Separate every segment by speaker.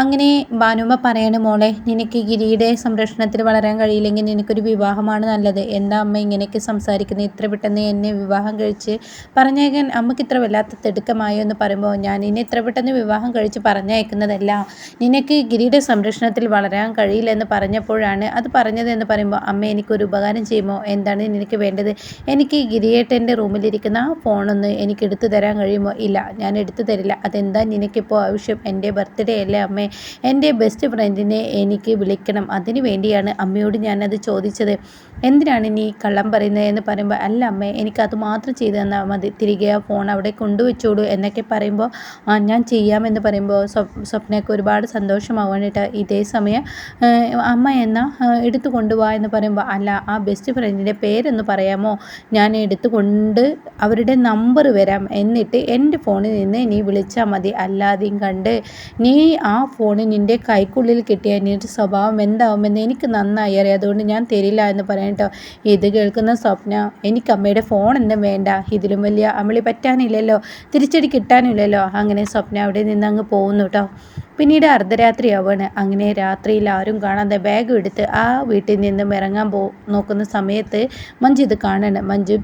Speaker 1: അങ്ങനെ ഭാനുമ്മ പറയണ മോളെ നിനക്ക് ഗിരിയുടെ സംരക്ഷണത്തിൽ വളരാൻ കഴിയില്ലെങ്കിൽ നിനക്കൊരു വിവാഹമാണ് നല്ലത്. എന്താ അമ്മ ഇങ്ങനെയൊക്കെ സംസാരിക്കുന്നത്? ഇത്ര പെട്ടെന്ന് എന്നെ വിവാഹം കഴിച്ച് പറഞ്ഞേക്കാൻ അമ്മയ്ക്ക് ഇത്ര വല്ലാത്ത തിടുക്കമായോ എന്ന് പറയുമ്പോൾ ഞാൻ ഇനി ഇത്ര പെട്ടെന്ന് വിവാഹം കഴിച്ച് പറഞ്ഞയക്കുന്നതല്ല. നിനക്ക് ഗിരിയുടെ സംരക്ഷണത്തിൽ വളരാൻ കഴിയില്ല എന്ന് പറഞ്ഞപ്പോഴാണ് അത് പറഞ്ഞത് എന്ന് പറയുമ്പോൾ അമ്മ എനിക്കൊരു ഉപകാരം ചെയ്യുമോ? എന്താണ് നിനക്ക് വേണ്ടത്? എനിക്ക് ഗിരിയേട്ടന്റെ റൂമിലിരിക്കുന്ന ആ ഫോണൊന്ന് എനിക്ക് എടുത്തു തരാൻ കഴിയുമോ? ഇല്ല ഞാൻ എടുത്തു തരില്ല. അതെന്താ നിനക്കിപ്പോൾ ആവശ്യം? എന്റെ ബർത്ത്ഡേ അല്ലേ അമ്മേ? എന്റെ ബെസ്റ്റ് ഫ്രണ്ടിനെ എനിക്ക് വിളിക്കണം. അതിനു വേണ്ടിയാണ് അമ്മയോട് ഞാനത് ചോദിച്ചത്. എന്തിനാണ് നീ കള്ളം പറയുന്നത് എന്ന് പറയുമ്പോൾ അല്ല അമ്മേ എനിക്കത് മാത്രം ചെയ്തു തന്നാൽ മതി. തിരികെ ആ ഫോൺ അവിടെ കൊണ്ടുവച്ചോളൂ എന്നൊക്കെ പറയുമ്പോൾ ആ ഞാൻ ചെയ്യാമെന്ന് പറയുമ്പോൾ സ്വപ്നയ്ക്ക് ഒരുപാട് സന്തോഷമാവാനിട്ട് ഇതേ സമയം അമ്മ എന്ന എടുത്തു കൊണ്ടുപോവാ എന്ന് പറയുമ്പോൾ അല്ല ആ ബെസ്റ്റ് ഫ്രണ്ടിന്റെ പേരൊന്ന് പറയാമോ? ഞാൻ എടുത്തുകൊണ്ട് അവരുടെ നമ്പർ വരാം. എന്നിട്ട് എന്റെ ഫോണിൽ നിന്ന് നീ വിളിച്ചാൽ മതി. അല്ലാതെയും കണ്ട് നീ ആ ഫോൺ നിന്റെ കൈക്കുള്ളിൽ കിട്ടിയ നിന്റെ സ്വഭാവം എന്താവുമെന്ന് എനിക്ക് നന്നായി അറിയാം. അതുകൊണ്ട് ഞാൻ തരില്ല എന്ന് പറയാം കേട്ടോ ഇത് കേൾക്കുന്ന സ്വപ്ന എനിക്ക് അമ്മയുടെ ഫോൺ ഒന്നും വേണ്ട. ഇതിലും വലിയ അമ്മളി പറ്റാനില്ലല്ലോ. തിരിച്ചടി കിട്ടാനില്ലല്ലോ. അങ്ങനെ സ്വപ്ന അവിടെ നിന്ന് അങ്ങ് പോകുന്നു കേട്ടോ പിന്നീട് അർദ്ധരാത്രിയാവാണ്. അങ്ങനെ രാത്രിയിൽ ആരും കാണാതെ ബാഗ് എടുത്ത് ആ വീട്ടിൽ നിന്നും ഇറങ്ങാൻ പോ നോക്കുന്ന സമയത്ത് മഞ്ജു ഇത് കാണണം. മഞ്ജു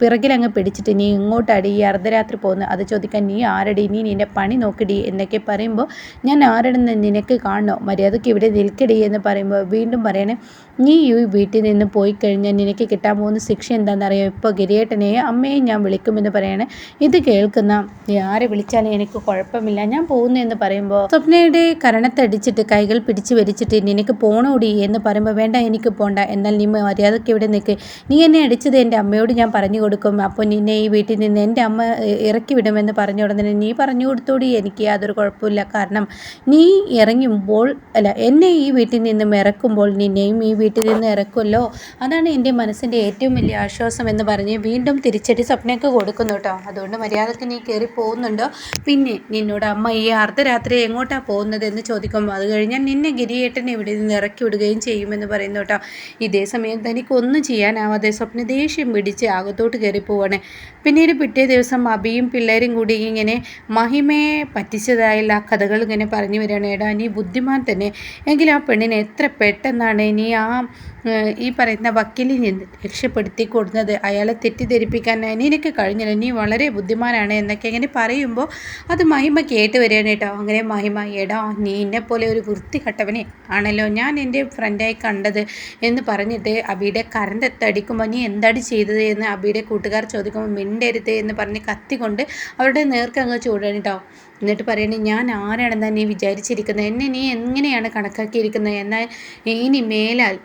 Speaker 1: പിറകിലങ്ങ് പിടിച്ചിട്ട് നീ ഇങ്ങോട്ടടി ഈ അർദ്ധരാത്രി പോകുന്നത് അത് ചോദിക്കാൻ നീ ആരടി? നീ നിന്റെ പണി നോക്കിടി എന്നൊക്കെ പറയുമ്പോൾ ഞാൻ ആരടെന്ന് നിനക്ക് കാണണോ? മര്യാദയ്ക്ക് ഇവിടെ നിൽക്കടി എന്ന് പറയുമ്പോൾ വീണ്ടും പറയണേ നീ ഈ വീട്ടിൽ നിന്ന് പോയി കഴിഞ്ഞാൽ നിനക്ക് കിട്ടാൻ പോകുന്ന ശിക്ഷ എന്താണെന്നറിയോ? ഇപ്പോൾ ഗിരിയേട്ടനെ അമ്മയെ ഞാൻ വിളിക്കുമെന്ന് പറയണേ. ഇത് കേൾക്കുന്ന നീ ആരെ വിളിച്ചാലും എനിക്ക് കുഴപ്പമില്ല ഞാൻ പോകുന്നു എന്ന് പറയുമ്പോൾ സ്വപ്നയുടെ കരണത്തടിച്ചിട്ട് കൈകൾ പിടിച്ചു വരിച്ചിട്ട് നിനക്ക് പോണോടി എന്ന് പറയുമ്പോൾ വേണ്ട എനിക്ക് പോണ്ട എന്നാൽ നീ മര്യാദയ്ക്ക് ഇവിടെ നിൽക്ക് നീ എന്നെ അടിച്ചത് എന്റെ അമ്മയോട് ഞാൻ പറഞ്ഞു കൊടുക്കും. അപ്പോൾ നിന്നെ ഈ വീട്ടിൽ നിന്ന് എന്റെ അമ്മ ഇറക്കി വിടുമെന്ന് പറഞ്ഞ ഉടനെ നീ പറഞ്ഞു കൊടുത്തോടി. എനിക്ക് യാതൊരു കുഴപ്പമില്ല കാരണം നീ ഇറങ്ങുമ്പോൾ അല്ല എന്നെ ഈ വീട്ടിൽ നിന്നും ഇറക്കുമ്പോൾ നിന്നെയും ഈ വീട്ടിൽ നിന്ന് ഇറക്കുമല്ലോ. അതാണ് എന്റെ മനസ്സിന്റെ ഏറ്റവും വലിയ ആശ്വാസം എന്ന് പറഞ്ഞ് വീണ്ടും തിരിച്ചടി സ്വപ്നയ്ക്ക് കൊടുക്കുന്നു കേട്ടോ അതുകൊണ്ട് മര്യാദയ്ക്ക് നീ കയറി പോകുന്നുണ്ടോ? പിന്നെ നിന്നോട് അമ്മ ഈ അർദ്ധരാത്രി എങ്ങോട്ടാണ് പോകുന്നത് എന്ന് ചോദിക്കുമ്പോൾ അത് കഴിഞ്ഞാൽ നിന്നെ ഗിരിയേട്ടനെ ഇവിടെ നിന്ന് ഇറക്കി വിടുകയും ചെയ്യുമെന്ന് പറയുന്നു കേട്ടോ. ഇതേ സമയം തനിക്കൊന്നും ചെയ്യാനാവാതെ സ്വപ്ന ദേഷ്യം പിടിച്ച് അകത്തോട്ട് കയറി പോവാണ്. പിന്നീട് പിറ്റേ ദിവസം അബിയും പിള്ളേരും കൂടി ഇങ്ങനെ മഹിമയെ പറ്റിച്ചതായുള്ള കഥകൾ ഇങ്ങനെ പറഞ്ഞു വരികയാണ്. എടാ നീ ബുദ്ധിമാൻ തന്നെ. എങ്കിൽ ആ പെണ്ണിനെ എത്ര പെട്ടെന്നാണ് നീ ആ ഈ പറയുന്ന വക്കീലിൽ നിന്ന് രക്ഷപ്പെടുത്തി കൊടുക്കുന്നത് അയാളെ തെറ്റിദ്ധരിപ്പിക്കാൻ നിനക്ക് കഴിഞ്ഞില്ല. നീ വളരെ ബുദ്ധിമാനാണ് എന്നൊക്കെ ഇങ്ങനെ പറയുമ്പോൾ അത് മഹിമ കേട്ട് വരികയാണ് കേട്ടോ. അങ്ങനെ മഹിമ. എടാ നീ പോലെ ഒരു വൃത്തികെട്ടവനെ ആണല്ലോ ഞാൻ എന്റെ ഫ്രണ്ടായി കണ്ടത് എന്ന് പറഞ്ഞിട്ട് അബിയുടെ കരണ്ടത്തടിക്കുമ്പോൾ നീ എന്താണ് ചെയ്തത് എന്ന് അബിയുടെ കൂട്ടുകാർ ചോദിക്കുമ്പോൾ മിണ്ടരുത് എന്ന് പറഞ്ഞ് കത്തിക്കൊണ്ട് അവരുടെ നേർക്ക് അങ്ങ് ചൂടാണ് കേട്ടോ എന്നിട്ട് പറയണേ ഞാൻ ആരാണെന്നാണ് നീ വിചാരിച്ചിരിക്കുന്നത് എന്നെ നീ എങ്ങനെയാണ് കണക്കാക്കിയിരിക്കുന്നത് എന്നാൽ ഇനി മേലാൽ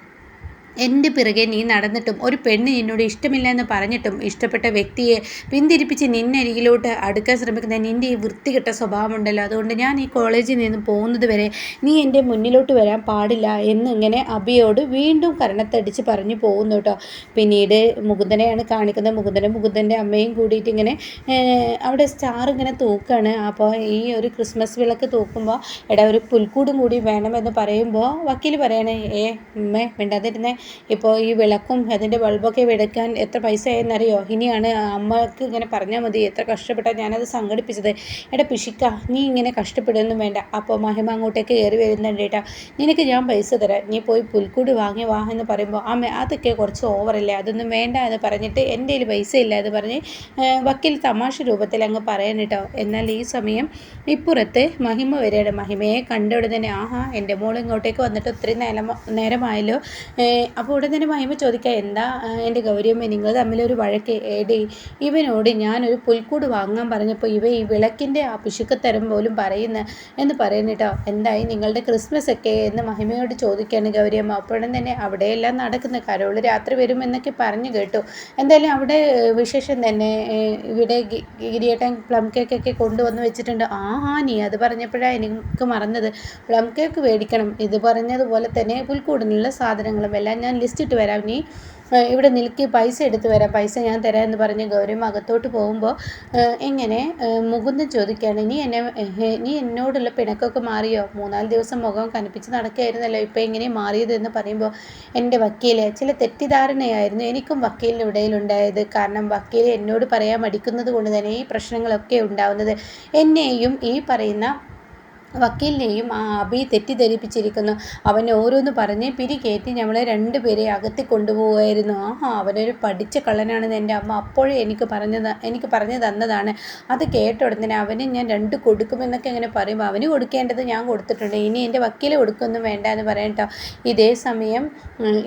Speaker 1: എന്റെ പിറകെ നീ നടന്നിട്ടും ഒരു പെണ്ണ് നിന്നോട് ഇഷ്ടമില്ല എന്ന് പറഞ്ഞിട്ടും ഇഷ്ടപ്പെട്ട വ്യക്തിയെ പിന്തിരിപ്പിച്ച് നിന്നരികിലോട്ട് അടുക്കാൻ ശ്രമിക്കുന്ന നിന്റെ ഈ വൃത്തികെട്ട സ്വഭാവമുണ്ടല്ലോ. അതുകൊണ്ട് ഞാൻ ഈ കോളേജിൽ നിന്ന് പോകുന്നത് വരെ നീ എന്റെ മുന്നിലോട്ട് വരാൻ പാടില്ല എന്നിങ്ങനെ അബിയോട് വീണ്ടും കരണത്തടിച്ച് പറഞ്ഞു പോകുന്നു കേട്ടോ. പിന്നീട് മുകുന്ദനെയാണ് കാണിക്കുന്നത്. മുകുന്ദനും മുകുന്ദന്റെ അമ്മയും കൂടിയിട്ട് ഇങ്ങനെ അവിടെ സ്റ്റാർ ഇങ്ങനെ തൂക്കാണ്. അപ്പോൾ ഈ ഒരു ക്രിസ്മസ് വിളക്ക് തൂക്കുമ്പോൾ എടാ ഒരു പുൽക്കൂടും കൂടി വേണമെന്ന് പറയുമ്പോൾ വക്കീൽ പറയണേ ഏ ഉമ്മേ മിണ്ടാതിരുന്നേ. ഇപ്പോൾ ഈ വിളക്കും അതിന്റെ ബൾബൊക്കെ വെടുക്കാൻ എത്ര പൈസ ആയെന്നറിയോ ഇനിയാണ് അമ്മയ്ക്ക് ഇങ്ങനെ പറഞ്ഞാൽ മതി. എത്ര കഷ്ടപ്പെട്ടാൽ ഞാനത് സംഘടിപ്പിച്ചത്. എടാ പിഷിക്ക നീ ഇങ്ങനെ കഷ്ടപ്പെടുകയൊന്നും വേണ്ട. അപ്പോൾ മഹിമ അങ്ങോട്ടേക്ക് കയറി വരുന്നുണ്ട് കേട്ടോ നിനക്ക് ഞാൻ പൈസ തരാം. നീ പോയി പുൽക്കൂട് വാങ്ങി വാ എന്ന് പറയുമ്പോൾ അമ്മ അതൊക്കെ കുറച്ച് ഓവറല്ലേ? അതൊന്നും വേണ്ട എന്ന് പറഞ്ഞിട്ട് എന്റെ കയ്യിൽ പൈസ ഇല്ല എന്ന് പറഞ്ഞ് വക്കീൽ തമാശ രൂപത്തിൽ അങ്ങ് പറയാൻ കേട്ടോ എന്നാൽ ഈ സമയം ഇപ്പുറത്ത് മഹിമ വരെയാണ് മഹിമയെ കണ്ട തന്നെ ആഹാ എന്റെ മോൾ ഇങ്ങോട്ടേക്ക് വന്നിട്ട് ഒത്തിരി നേരം നേരമായല്ലോ. അപ്പോൾ ഉടൻ തന്നെ മഹിമ ചോദിക്കുക എന്താ എന്റെ ഗൗരിയമ്മ നിങ്ങൾ തമ്മിലൊരു വഴക്ക് ഏടി ഇവനോട് ഞാനൊരു പുൽക്കൂട് വാങ്ങാൻ പറഞ്ഞപ്പോൾ ഇവ ഈ വിളക്കിന്റെ ആ പിശുക്കത്തരം പോലും പറയുന്ന എന്ന് പറയുന്നിട്ടോ എന്തായി നിങ്ങളുടെ ക്രിസ്മസ് ഒക്കെ? എന്ന് മഹിമയോട് ചോദിക്കുകയാണ് ഗൗരിയമ്മ. അപ്പോഴും തന്നെ അവിടെയെല്ലാം നടക്കുന്ന കരോൾ രാത്രി വരുമെന്നൊക്കെ പറഞ്ഞു കേട്ടു. എന്തായാലും അവിടെ വിശേഷം തന്നെ ഇവിടെ ഗിരിയേട്ടൻ പ്ലം കേക്കൊക്കെ കൊണ്ടുവന്ന് വെച്ചിട്ടുണ്ട്. ആ ആ നീ അത് പറഞ്ഞപ്പോഴാണ് എനിക്ക് മറന്നത്. പ്ലം കേക്ക് മേടിക്കണം ഇത് പറഞ്ഞതുപോലെ തന്നെ പുൽക്കൂടിനുള്ള സാധനങ്ങളും എല്ലാം പറയാം ഞാൻ ലിസ്റ്റ് ഇട്ട് വരാം. നീ ഇവിടെ നിൽക്കി പൈസ എടുത്തു വരാം. പൈസ ഞാൻ തരാം എന്ന് പറഞ്ഞ് ഗൗരവം അകത്തോട്ട് പോകുമ്പോൾ എങ്ങനെ മുകുന്ദൻ ചോദിക്കുകയാണ് നീ എന്നെ നീ എന്നോടുള്ള പിണക്കൊക്കെ മാറിയോ? മൂന്നാൽ ദിവസം മുഖം കനപ്പിച്ച് നടക്കുകയായിരുന്നല്ലോ ഇപ്പോൾ എങ്ങനെ മാറിയതെന്ന് പറയുമ്പോൾ എന്റെ വക്കീലെ ചില തെറ്റിദ്ധാരണയായിരുന്നു എനിക്കും വക്കീലിന്റെ ഇടയിലുണ്ടായത് കാരണം വക്കീൽ എന്നോട് പറയാൻ മടിക്കുന്നത് കൊണ്ട് തന്നെ ഈ പ്രശ്നങ്ങളൊക്കെ ഉണ്ടാവുന്നത്. എന്നെയും ഈ പറയുന്ന വക്കീലിനെയും ആ അബി തെറ്റിദ്ധരിപ്പിച്ചിരിക്കുന്നു. അവൻ ഓരോന്ന് പറഞ്ഞ് പിരികേറ്റി രണ്ട് പേരെ അകത്തി കൊണ്ടുപോകുമായിരുന്നു ആ അവനൊരു പഠിച്ച കള്ളനാണെന്ന് എന്റെ അമ്മ അപ്പോഴേ എനിക്ക് പറഞ്ഞത് എനിക്ക് പറഞ്ഞു തന്നതാണ്. അത് കേട്ട ഉടനെ അവന് ഞാൻ രണ്ട് കൊടുക്കുമെന്നൊക്കെ ഇങ്ങനെ പറയുമ്പോൾ അവന് കൊടുക്കേണ്ടത് ഞാൻ കൊടുത്തിട്ടുണ്ട്. ഇനി എന്റെ വക്കീൽ കൊടുക്കൊന്നും വേണ്ട എന്ന് പറയട്ടോ ഇതേ സമയം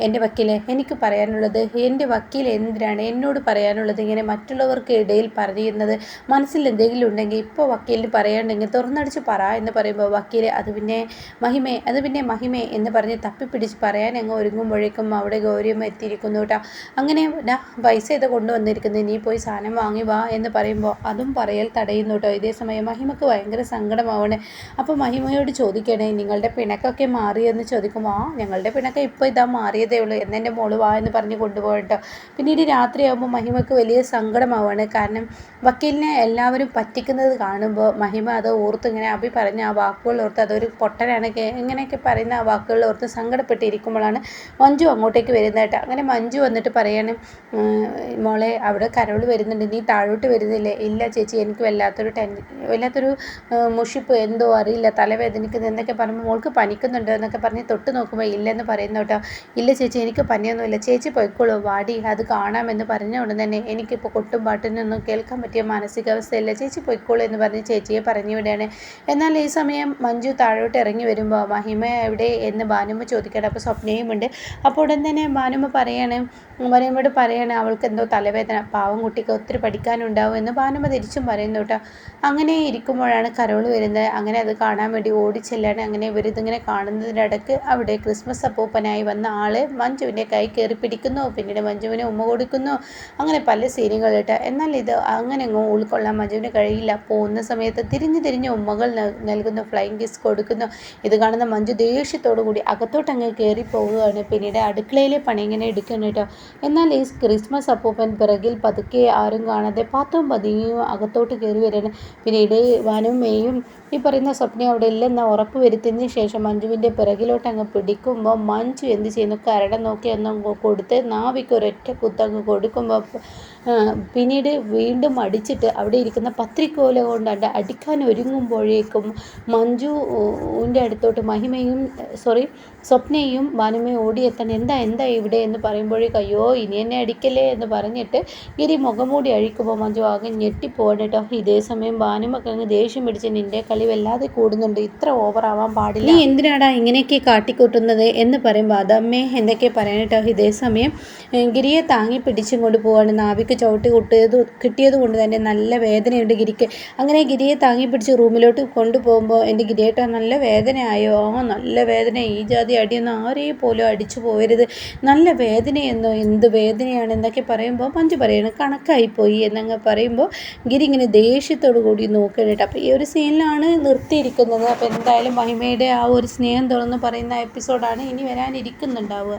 Speaker 1: എന്റെ വക്കീലെ എനിക്ക് പറയാനുള്ളത് എന്റെ വക്കീൽ എന്തിനാണ് എന്നോട് പറയാനുള്ളത് ഇങ്ങനെ മറ്റുള്ളവർക്ക് ഇടയിൽ പറയുന്നത് മനസ്സിൽ എന്തെങ്കിലും ഉണ്ടെങ്കിൽ ഇപ്പോൾ വക്കീലിന് പറയാനുണ്ടെങ്കിൽ തുറന്നടിച്ച് പറ എന്ന് പറയുമ്പോൾ പറയുമ്പോൾ വക്കീൽ അത് പിന്നെ മഹിമേ അത് പിന്നെ മഹിമേ എന്ന് പറഞ്ഞ് തപ്പിപ്പിടിച്ച് പറയാൻ അങ്ങ് ഒരുങ്ങുമ്പോഴേക്കും അവിടെ ഗൗരിയമ്മ എത്തിയിരിക്കുന്നു കേട്ടോ. അങ്ങനെ ഡാ പൈസ ഇത് കൊണ്ടുവന്നിരിക്കുന്നത്? നീ പോയി സാധനം വാങ്ങി വാ എന്ന് പറയുമ്പോൾ അതും പറയൽ തടയുന്നു കേട്ടോ. ഇതേ സമയം മഹിമക്ക് ഭയങ്കര സങ്കടമാവണേ അപ്പോൾ മഹിമയോട് ചോദിക്കണേ നിങ്ങളുടെ പിണക്കൊക്കെ മാറിയെന്ന്? ചോദിക്കുമ്പോൾ ആ ഞങ്ങളുടെ പിണക്കം ഇപ്പോൾ ഇതാ മാറിയതേ ഉള്ളൂ. എന്നെന്റെ മോൾ വാ എന്ന് പറഞ്ഞ് കൊണ്ടുപോകട്ടോ പിന്നീട് രാത്രിയാകുമ്പോൾ മഹിമക്ക് വലിയ സങ്കടമാവാണ് കാരണം വക്കീലിനെ എല്ലാവരും പറ്റിക്കുന്നത് കാണുമ്പോൾ മഹിമ അത് ഓർത്ത് ഇങ്ങനെ അഭി പറഞ്ഞ ആ വാക്കുകൾ ഓർത്ത് അതൊരു പൊട്ടനാണ്. ഇങ്ങനെയൊക്കെ പറയുന്ന ആ വാക്കുകൾ ഓർത്ത് സങ്കടപ്പെട്ടിരിക്കുമ്പോഴാണ് മഞ്ജു അങ്ങോട്ടേക്ക് വരുന്നതായിട്ട് അങ്ങനെ മഞ്ജു വന്നിട്ട് പറയാണ് മോളെ അവിടെ കരോൾ വരുന്നുണ്ട്. നീ താഴോട്ട് വരുന്നില്ലേ? ഇല്ല ചേച്ചി എനിക്ക് വല്ലാത്തൊരു ടെൻ വല്ലാത്തൊരു മുഷിപ്പ് എന്തോ അറിയില്ല. തലവേദനിക്കുന്നത് എന്നൊക്കെ പറയുമ്പോൾ മോൾക്ക് പനിക്കുന്നുണ്ടോ എന്നൊക്കെ പറഞ്ഞ് തൊട്ട് നോക്കുമ്പോൾ ഇല്ലെന്ന് പറയുന്നു കേട്ടോ. ഇല്ല ചേച്ചി എനിക്ക് പനിയൊന്നുമില്ല. ചേച്ചി പോയിക്കോളൂ. വാടി അത് കാണാമെന്ന് പറഞ്ഞ ഉടൻ തന്നെ എനിക്കിപ്പോൾ കൊട്ടും പാട്ടിനൊന്നും കേൾക്കാൻ പറ്റിയ മാനസികാവസ്ഥയില്ല. ചേച്ചി പോയിക്കോളൂ എന്ന് പറഞ്ഞ് ചേച്ചിയെ പറഞ്ഞു വിടുകയാണ്. എന്നാൽ ഈ സമയം സമയം മഞ്ജു താഴോട്ട് ഇറങ്ങി വരുമ്പോൾ മഹിമ എവിടെ എന്ന് ഭാനുമ്മ ചോദിക്കണം അപ്പോൾ സ്വപ്നയും ഉണ്ട് അപ്പോൾ ഉടൻ തന്നെ ഭാനുമ്മ പറയാണ് മറിയമ്മയോട് പറയാണ് അവൾക്ക് എന്തോ തലവേദന. പാവം കുട്ടിക്ക് ഒത്തിരി പഠിക്കാനുണ്ടാവും എന്ന് ഭാനുമ്മ തിരിച്ചും പറയുന്നു കേട്ടോ. അങ്ങനെ ഇരിക്കുമ്പോഴാണ് കരോൾ വരുന്നത്. അങ്ങനെ അത് കാണാൻ വേണ്ടി ഓടിച്ചെല്ലാണ് അങ്ങനെ ഇവരിതിങ്ങനെ കാണുന്നതിനിടക്ക് അവിടെ ക്രിസ്മസ് അപ്പൂപ്പനായി വന്ന ആൾ മഞ്ജുവിന്റെ കൈ കയറി പിടിക്കുന്നു. പിന്നീട് മഞ്ജുവിനെ ഉമ്മ കൊടുക്കുന്നു. അങ്ങനെ പല സീനുകൾ കേട്ടോ. എന്നാൽ ഇത് അങ്ങനെ അങ്ങ് ഉൾക്കൊള്ളാൻ മഞ്ജുവിന് കഴിയില്ല. പോകുന്ന സമയത്ത് തിരിഞ്ഞു തിരിഞ്ഞ് ഉമ്മകൾ നൽകുന്നു ഫ്ലൈങ് കിസ് കൊടുക്കുന്നു. ഇത് കാണുന്ന മഞ്ജു ദേഷ്യത്തോടു കൂടി അകത്തോട്ട് അങ്ങ് കയറി പോവുകയാണ്. പിന്നീട് അടുക്കളയിലെ പണി ഇങ്ങനെ എടുക്കുന്നു കേട്ടോ. എന്നാൽ ഈ ക്രിസ്മസ് അപ്പൂപ്പൻ പിറകിൽ പതുക്കെ ആരും കാണാതെ പാത്തും പതിയും അകത്തോട്ട് കയറി വരികയാണ്. പിന്നീട് വാനും മേയും ഈ പറയുന്ന സ്വപ്നം അവിടെ ഇല്ലെന്ന് ഉറപ്പ് വരുത്തിയതിന് ശേഷം മഞ്ജുവിന്റെ പിറകിലോട്ട് അങ്ങ് പിടിക്കുമ്പോൾ മഞ്ജു എന്ത് ചെയ്യുന്നു? കരടം നോക്കി ഒന്നും കൊടുത്ത് നാവിക്ക് ഒരൊറ്റ കുത്തങ്ങ് കൊടുക്കുമ്പോൾ പിന്നീട് വീണ്ടും അടിച്ചിട്ട് അവിടെ ഇരിക്കുന്ന പത്രിക്കോല കൊണ്ട് അടിക്കാൻ ഒരുങ്ങുമ്പോഴേക്കും മഞ്ജുവിന്റെ അടുത്തോട്ട് മഹിമയും സോറി സ്വപ്നയും വനമേ ഓടിയെത്താൻ എന്താ എന്താ ഇവിടെ എന്ന് പറയുമ്പോഴേ അയ്യോ ഇനി എന്നെ അടിക്കല്ലേ എന്ന് പറഞ്ഞിട്ട് ഗിരി മുഖംമൂടി അഴിക്കുമ്പോൾ മഞ്ജു ആകെ ഞെട്ടിപ്പോവാണ് ഇതേ സമയം ഭാനുമൊക്കെ അങ്ങ് ദേഷ്യം പിടിച്ച് നിന്റെ കളി വല്ലാതെ കൂടുന്നുണ്ട്. ഇത്ര ഓവറാവാൻ പാടില്ല. നീ എന്തിനാടാ ഇങ്ങനെയൊക്കെ കാട്ടിക്കൂട്ടുന്നത് എന്ന് പറയുമ്പോൾ അതമ്മേ എന്തൊക്കെ പറയാൻ കേട്ടോ. ഇതേ സമയം ഗിരിയെ താങ്ങി പിടിച്ചും കൊണ്ട് പോവാണ്. നാവിക്ക് ചവിട്ടി കൂട്ടിയത് കിട്ടിയത് കൊണ്ട് തന്നെ നല്ല വേദനയുണ്ട് ഗിരിക്ക്. അങ്ങനെ ഗിരിയെ താങ്ങി പിടിച്ച് റൂമിലോട്ട് കൊണ്ടുപോകുമ്പോൾ എന്റെ ഗിരിയേട്ട നല്ല വേദനയായോ? നല്ല വേദന. ഈ ജാതി അടിയൊന്നും ആരെയും അടിച്ചു പോകരുത് നല്ല വേദനയെന്നോ എന്ത് വേദനയാണ് എന്നൊക്കെ പറയുമ്പോൾ മഞ്ജു പറയണം കണക്കായിപ്പോയി എന്നങ്ങ് പറയുമ്പോൾ ഗിരി ഇങ്ങനെ ദേഷ്യത്തോടു കൂടി നോക്കണേട്ടോ അപ്പോൾ ഈ ഒരു സീനിലാണ് നിർത്തിയിരിക്കുന്നത്. അപ്പോൾ എന്തായാലും മഹിമയുടെ ആ ഒരു സ്നേഹം തുറന്ന് പറയുന്ന എപ്പിസോഡാണ് ഇനി വരാനിരിക്കുന്നുണ്ടാവുക.